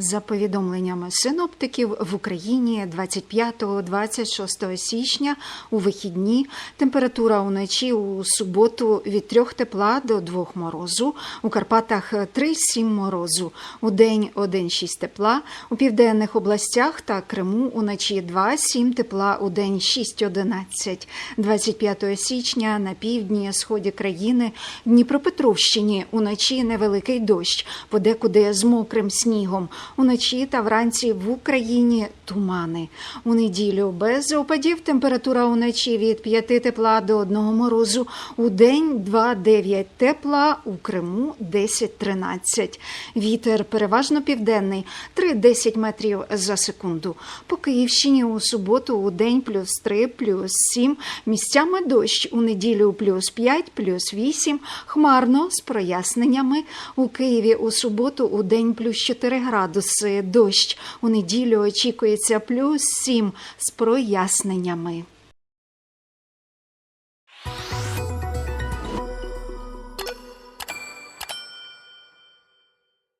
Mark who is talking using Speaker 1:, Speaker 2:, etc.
Speaker 1: За повідомленнями синоптиків в Україні 25-26 січня у вихідні температура уночі у суботу від 3 тепла до 2 морозу, у Карпатах 3-7 морозу, у день 1-6 тепла, у південних областях та Криму уночі 2-7 тепла, у день 6-11. 25 січня на півдні сході країни Дніпропетровщині уночі невеликий дощ, подекуди з мокрим снігом. Уночі та вранці в Україні тумани. У неділю без опадів температура уночі від 5 тепла до 1 морозу. У день 2-9 тепла, у Криму 10-13. Вітер переважно південний 3-10 метрів за секунду. По Київщині у суботу у день плюс 3, плюс 7, місцями дощ. У неділю плюс 5, плюс 8, хмарно з проясненнями. У Києві у суботу у день плюс 4 градуси, дощ. У неділю очікується плюс 7 з проясненнями.